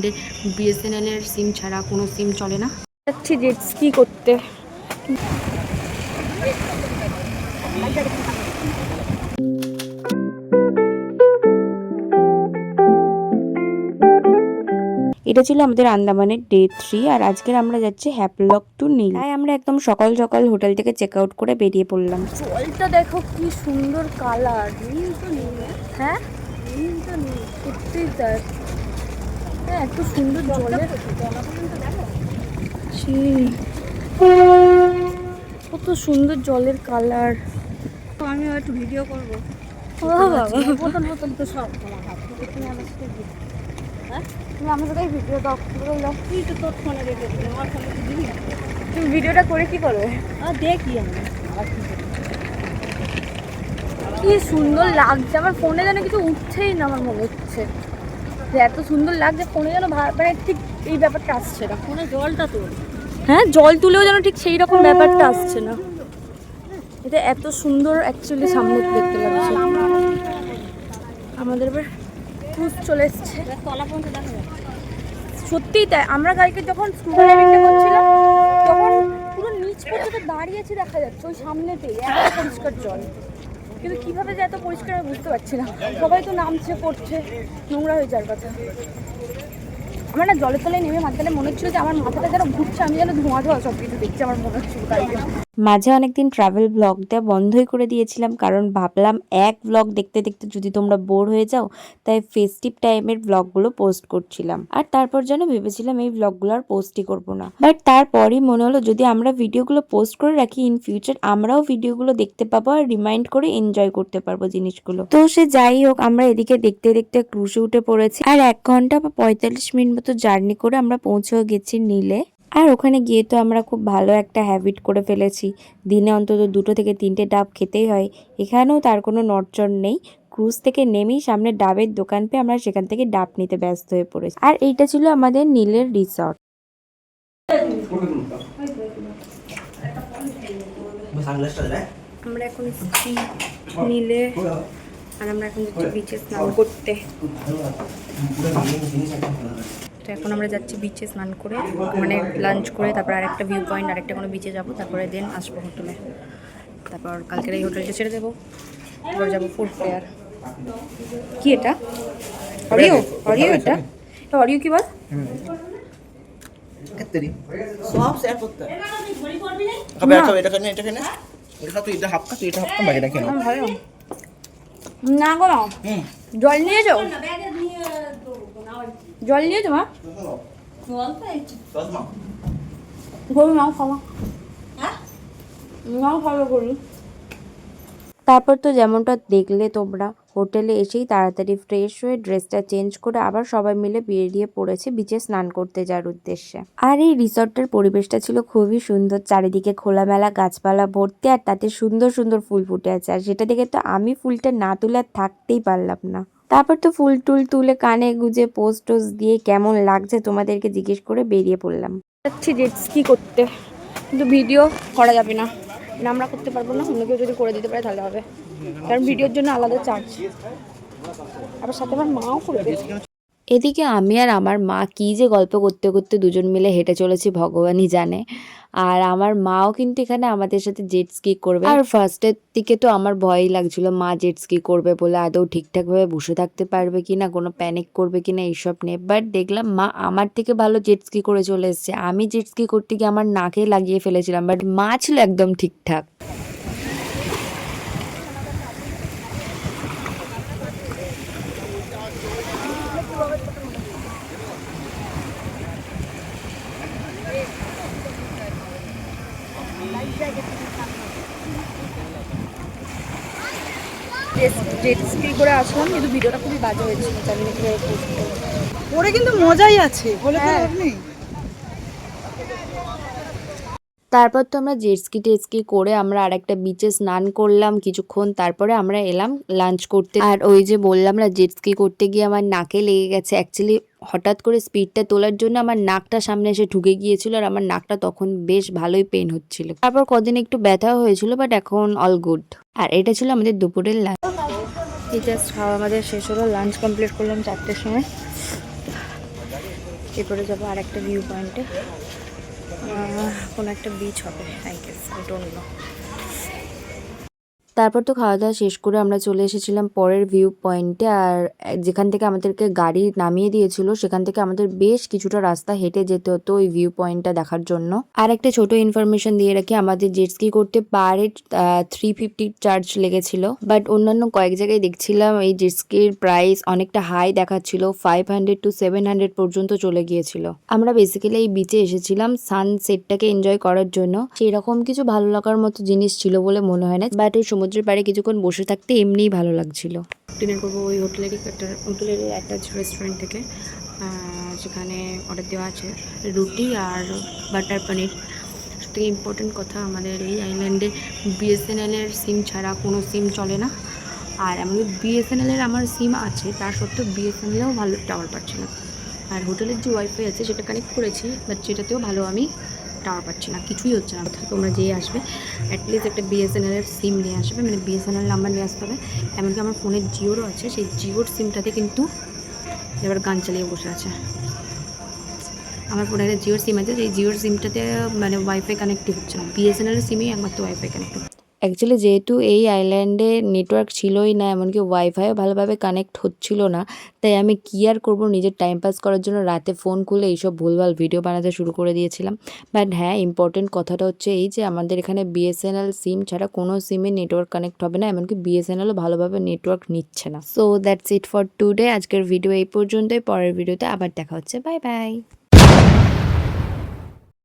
আমাদের বিএসএনএলের সিম ছাড়া কোনো সিম চলে না। যাচ্ছি জেট স্কি করতে। এটা ছিল আমাদের আন্দামানের ডে থ্রি আর আজকের আমরা যাচ্ছি হ্যাপলক টু নীল তাই আমরা একদম সকাল সকাল হোটেল থেকে চেক আউট করে বেরিয়ে পড়লাম। জলটা দেখো কি সুন্দর কালার নীল তো নীল হ্যাঁ? নীল তো নীল সত্যিই তাই হ্যাঁ এত সুন্দর। কত সুন্দর জলের কালার। আমি একটু ভিডিও করব। বোতল বোতল তো সব। তোমার হাতে তুমি আমার সাথে হ্যাঁ তুমি আমার সাথে ভিডিও দাও। তুই তো তোর ফোনে রেখে দিলি আমার ফোনে তো দিবি তুমি ভিডিওটা করে কি করবে? আর দেখি আমি? কি সুন্দর লাগছে আমার ফোনে যেন কিছু উঠছেই না আমার মনে হচ্ছে। যে এত সুন্দর লাগছে ফোনে যেন মানে ঠিক এই ব্যাপারটা আসছে না। ফোনে জলটা তোল হ্যাঁ জল তুলেও যেন ঠিক সেই রকম ব্যাপারটা আসছে না। এটা এত সুন্দর অ্যাকচুয়ালি সামনে দেখতে লাগছে। আমাদের এবার ক্রুজ চলে এসছে। সত্যিই তাই আমরা কালকে যখন স্কুবা করছিলাম তখন পুরো নিচ পর্যন্ত দাঁড়িয়েছি দেখা যাচ্ছে ওই সামনেতেই এত পরিষ্কার জল। কিন্তু কীভাবে যে এত পরিষ্কার আমি বুঝতে পারছি না। সবাই তো নামছে, পড়ছে, নোংরা হয়ে যাওয়ার কথা। আমার না জলের তলায় নেমে মাঝখানে মনে হচ্ছিল যে আমার মাথাটা যেন ঘুরছে, আমি যেন ধোঁয়া ধোয়া সব কিছু দেখছি, আমার মনে হচ্ছিল কালকে। মাঝে অনেকদিন ট্রাভেল ব্লগ দেওয়া বন্ধই করে দিয়েছিলাম, কারণ ভাবলাম এক ব্লগ দেখতে দেখতে যদি তোমরা বোর হয়ে যাও, তাই ফেস্টিভ টাইমের ব্লগগুলো পোস্ট করছিলাম। আর তারপর যেন ভেবেছিলাম এই ব্লগগুলো আর পোস্টই করব না। বাট তারপরই মনে হলো, যদি আমরা ভিডিওগুলো পোস্ট করে রাখি ইন ফিউচার আমরাও ভিডিওগুলো দেখতে পাবো আর রিমাইন্ড করে এনজয় করতে পারব জিনিসগুলো। তো সে যাই হোক, আমরা এদিকে দেখতে দেখতে ক্রুশে উঠে পড়েছি। আর এক ঘণ্টা বা পঁয়তাল্লিশ মিনিট মতো জার্নি করে আমরা পৌঁছেও গেছি নীলে। আর ওখানে গিয়ে তো আমরা খুব ভালো একটা হ্যাবিট করে ফেলেছি। দিনে অন্তত দুটো থেকে তিনটে ডাব খেতেই হয়। এখানেও তার কোনো নড়চড় নেই। ক্রুজ থেকে নেমেই সামনে ডাবের দোকান পেয়ে আমরা সেখান থেকে ডাব নিতে ব্যস্ত হয়ে পড়েছি। আর এইটা ছিল আমাদের নীলের রিসর্ট আমরা এখন নীলে। আর আমরা এখন বিচে স্নান করতে। তো এখন আমরা যাচ্ছি বিচে স্নান করে মানে লাঞ্চ করে তারপর আরেকটা ভিউ পয়েন্ট আরেকটা কোনো বিচে যাব তারপরে দেন আসব হোটেলে তারপর কালকের এই হোটেলটা ছেড়ে দেবো তারপর যাব ফুড ফেয়ার কি এটা? অরিও অরিও এটা এটা? অরিও কি বল? সব শেয়ার করতে খাবে খাবে এটা কেন এটা কেন? এটা তুই এটা হাফ তুই এটা হাফ বাকিটা কেন? না গো। জল নিয়ে যাও? জল নিয়ে গরু নাও খাওয়া নাও খাওয়া গরু। তারপর তো যেমনটা দেখলে তোমরা হোটেলে এসেই তাড়াতাড়ি ফ্রেশ হয়ে ড্রেসটা চেঞ্জ করে আবার সবাই মিলে বেরিয়ে পড়েছে বিচে স্নান করতে যাওয়ার উদ্দেশ্যে। আর এই রিসর্টের পরিবেশটা ছিল খুবই সুন্দর চারিদিকে খোলামেলা গাছপালা ভর্তি আর তাতে সুন্দর সুন্দর ফুল ফুটে আছে। আর সেটা দেখে তো আমি ফুলটা না তুলে আর থাকতেই পারলাম না। তারপর তো ফুল টুল তুলে কানে গুজে পোস্ট টোজ দিয়ে কেমন লাগছে তোমাদেরকে জিজ্ঞেস করে বেরিয়ে পড়লাম। যাচ্ছি কি করতে? কিন্তু ভিডিও করা যাবে না। না আমরা করতে পারব না, অন্য কেউ যদি করে দিতে পারে তাহলে হবে। কারণ ভিডিওর জন্য আলাদা চার্জ আবার সাথে আমার মাও করবে। এদিকে আমি আর আমার মা কি যে গল্প করতে করতে দুজন মিলে হেঁটে চলেছি, ভগবানই জানে। আর আমার মাও কিন্তু এখানে আমাদের সাথে জেট স্কি করবে। আর ফার্স্টের দিকে তো আমার ভয়ই লাগছিল, মা জেট স্কি করবে বলে আদৌ ঠিকঠাকভাবে বসে থাকতে পারবে কি না কোনো প্যানিক করবে কি না এইসব নিয়ে। বাট দেখলাম মা আমার থেকে ভালো জেট স্কি করে চলে এসেছে। আমি জেট স্কি করতে গিয়ে আমার নাকে লাগিয়ে ফেলেছিলাম বাট মা ছিল একদম ঠিকঠাক। জেট স্কি করে আসলাম কিন্তু ভিডিওটা খুবই বাজে হয়েছিল জানি না কীভাবে ওরে কিন্তু মজাই আছে বলে তো লাভ নেই তারপর তো আমরা জেটস্কি টেস্কি করে আমরা আরেকটা বিচে স্নান করলাম কিছুক্ষণ, তারপরে আমরা এলাম লাঞ্চ করতে। আর ওই যে বললাম না, জেটস্কি করতে গিয়ে আমার নাকে লেগে গেছে। অ্যাকচুয়ালি হঠাৎ করে স্পিডটা তোলার জন্য আমার নাকটা সামনে এসে ঢুকে গিয়েছিল আর আমার নাকটা তখন বেশ ভালোই পেন হচ্ছিল। তারপর কদিন একটু ব্যথাও হয়েছিল বাট এখন অল গুড আর এটা ছিল আমাদের দুপুরের লাঞ্চ জাস্ট খাওয়া? আমাদের শেষ হলো লাঞ্চ কমপ্লিট করলাম চারটের সময়। এরপরে যাব আর একটা ভিউ পয়েন্টে কোনো একটা বিচ হবে I guess I don't know তারপর তো খাওয়া দাওয়া শেষ করে আমরা চলে এসেছিলাম পরের ভিউ পয়েন্টে আর যেখান থেকে আমাদেরকে গাড়ি নামিয়ে দিয়েছিল, সেখান থেকে আমাদের বেশ কিছুটা রাস্তা হেঁটে যেতে হতো ওই ভিউ পয়েন্টটা দেখার জন্য। আর একটা ছোট ইনফরমেশন দিয়ে রাখি, আমাদের জেটস্কি করতে per head three fifty charge লেগেছিল। বাট অন্যান্য কয়েক জায়গায় দেখছিলাম এই জেটস্কির প্রাইস অনেকটা হাই দেখাচ্ছিল five hundred to seven hundred পর্যন্ত চলে গিয়েছিল। আমরা বেসিক্যালি এই বিচে এসেছিলাম সানসেটটাকে এনজয় করার জন্য। সেরকম কিছু ভালো লাগার মতো জিনিস ছিল বলে মনে হয় না বাট ওই সমুদ্রের পাড়ে কিছুক্ষণ বসে থাকতে এমনিই ভালো লাগছিল। ডিনার করব ওই হোটেলেরই একটা, হোটেলেরই অ্যাটাচ রেস্টুরেন্ট থেকে যেখানে অর্ডার দেওয়া আছে, রুটি আর বাটার পনির সত্যি ইম্পর্টেন্ট কথা, আমাদের এই আইল্যান্ডে বিএসএনএলের সিম ছাড়া কোনো সিম চলে না। আর এমনকি বিএসএনএলের আমার সিম আছে, তার সত্ত্বেও বিএসএনএলেও ভালো টাওয়ার পাচ্ছি না। আর হোটেলের যে ওয়াইফাই আছে, সেটা কানেক্ট করেছি বাট সেটাতেও ভালো আমি টাওয়ার পাচ্ছি না, কিছুই হচ্ছে না। তোমরা যেই আসবে অ্যাটলিস্ট একটা বিএসএনএলের সিম নিয়ে আসবে মানে বিএসএনএল নাম্বার নিয়ে আসতে হবে। এমনকি আমার ফোনের জিওরও আছে, সেই জিওর সিমটাতে কিন্তু এবার গান চালিয়ে বসে আছে। আমার ফোনে একটা জিওর সিম আছে সেই জিওর সিমটাতে মানে ওয়াইফাই কানেক্টই হচ্ছে না। বিএসএনএলের সিমেই একমাত্র ওয়াইফাই কানেক্ট অ্যাকচুয়ালি যেহেতু এই আইল্যান্ডে নেটওয়ার্ক ছিলই না, এমনকি ওয়াইফাইও ভালোভাবে কানেক্ট হচ্ছিল না, তাই আমি কী আর করব নিজের টাইম পাস করার জন্য? রাতে ফোন খুলে এইসব ভুলভাল ভিডিও বানাতে শুরু করে দিয়েছিলাম। বাট হ্যাঁ ইম্পর্টেন্ট কথাটা হচ্ছে এই যে, আমাদের এখানে বিএসএনএল সিম ছাড়া কোনো সিমে নেটওয়ার্ক কানেক্ট হবে না, এমনকি বিএসএনএলও ভালোভাবে নেটওয়ার্ক নিচ্ছে না। So that's it for today আজকের ভিডিও এই পর্যন্তই। পরের ভিডিওতে আবার দেখা হচ্ছে। Bye bye